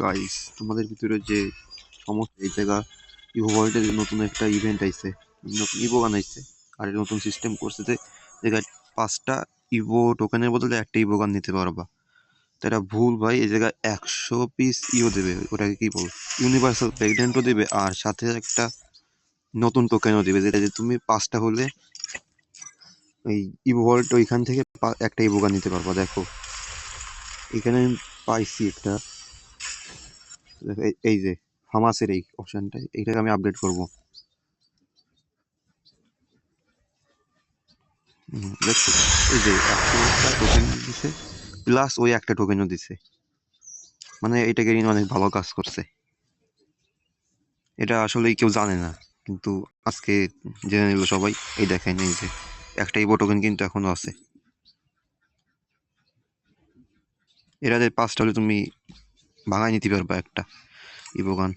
Guys তোমাদের ভিতরে যে সমস্যা এই জায়গা ইভো ওয়ার্ল্ডের নতুন একটা ইভেন্ট আইছে, নতুন ইভো গান আইছে আর নতুন সিস্টেম করছে যে জায়গায় পাঁচটা ইভো টোকেনের বদলে একটা ইভো গান নিতে পারবা। তো এটা ভুল ভাই, এই জায়গায় একশো পিস ইও দেবে, ওটাকে কি বল? ইউনিভার্সাল প্রেগনেন্টও দেবে, আর সাথে একটা নতুন টোকেনও দেবে, যেটা যে তুমি পাঁচটা হলে ওই ইভো ওয়ার্ল্ড ওইখান থেকে একটা ইভো গান নিতে পারবা, দেখো। এখানে আমি পাইছি একটা এই- যে ফামাসের এই অপশনটা এইটাকে আমি আপডেট করব। এই যে, একটা টোকেন দিছে প্লাস ওই একটা টোকেনও দিছে। মানে এটাকে নিয়ে অনেক ভালো কাজ করছে। এটা আসলে কেউ জানে না, কিন্তু আজকে জেনে নিল সবাই, এই দেখেন এই যে, একটা ইভো টোকেন কিন্তু এখনও আছে। এটাতে পাঁচটা হলে তুমি ভাঙায় নিতে পারবা একটা ইভো গান